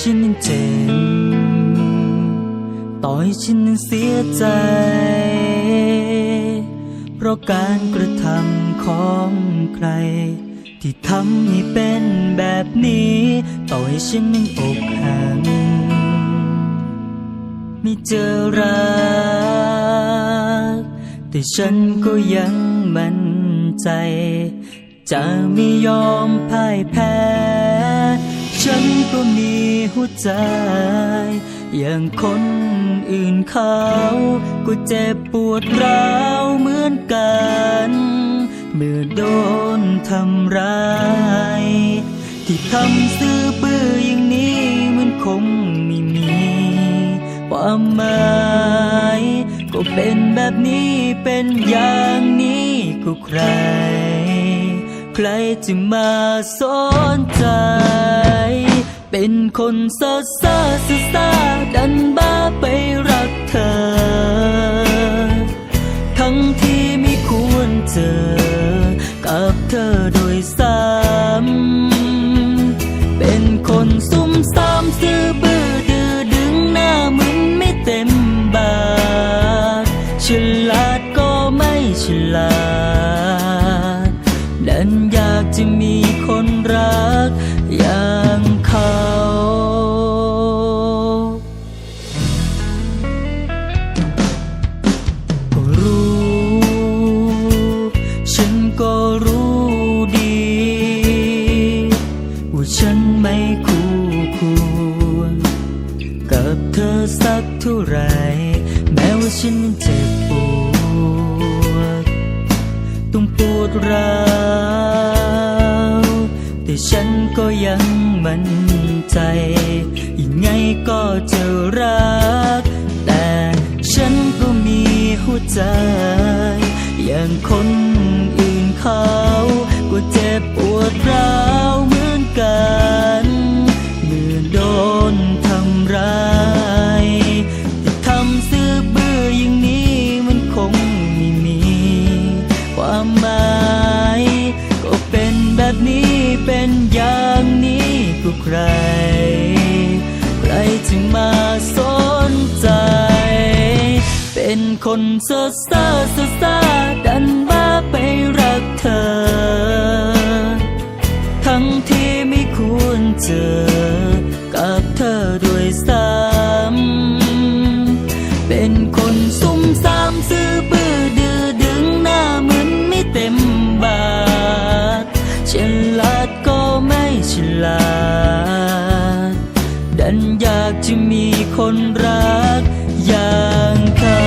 ฉันนั้นเจ็บต่อให้ฉันนั้นเสียใจ เพราะการกระทำของใคร ที่ทำให้เป็นแบบนี้ ต่อให้ฉันนั้นอกหักไม่เจอรัก แต่ฉันก็ยังมั่นใจ จะไม่ยอมพ่ายแพ้ ฉันก็มีหัวใจ อย่างคนอื่นเขาก็เจ็บปวดร้าวเหมือนกัน เมื่อโดนทำร้าย ที่ทำซื่อบื้ออย่างนี้มันคงไม่มี ความหมายก็เป็นแบบนี้เป็นอย่างนี้ก็ใคร ใครจะมาสนใจ เป็นคนซาซาซาซาดันบ้าไปรักเธอ ทั้งที่ไม่ควรเจอ กับเธอโดยซ้ำเป็นคนซุ่มซ่ามซื่อบื้อดื้อดึงหน้ามึนไม่เต็มบาทฉลาดก็ไม่ฉลาด กอย่างเขาก็รู้ฉันก็รู้ดีว่าฉันไม่คู่ควรกับเธอสักเท่าไร แม้ว่าฉันนั้นเจ็บปวด ต้องปวดร้าว มั่นใจ ยังไงก็จะรัก แต่ฉันก็มีหัวใจ อย่างคนอื่นเขา จึงมาสนใจ เป็นคนซาซาซาซาดันบ้าไปรักเธอ ทั้งที่ไม่ควรเจอ กับเธอด้วยซ้ำเป็นคนซุ่มซ่ามซื่อบื้อดื้อดึงหน้าเหมือนไม่เต็มบาทฉลาดก็ไม่ฉลาด ดันอยากจะมีคนรักอย่างเขา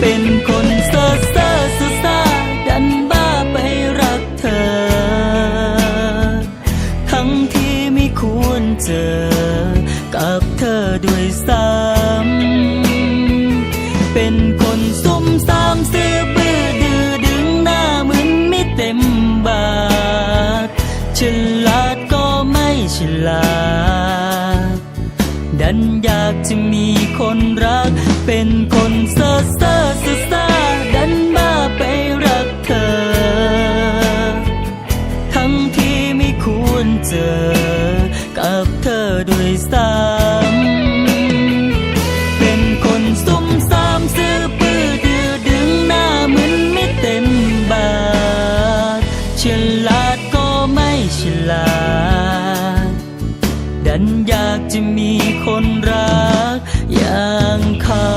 เป็นคนเซาซาซซาดันบ้าไปรักเธอ ทั้งที่ไม่ควรเจอ คนซุ่มซ่ามซื่อบื้อดื้อดึงหน้าเหมือนไม่เต็มบาทฉลาดก็ไม่ฉลาด ดันอยากจะมีคนรัก เป็นคนซาซาซาซาาจก็ไม่ฉลาด ดันอยากจะมีคนรักอย่างเขา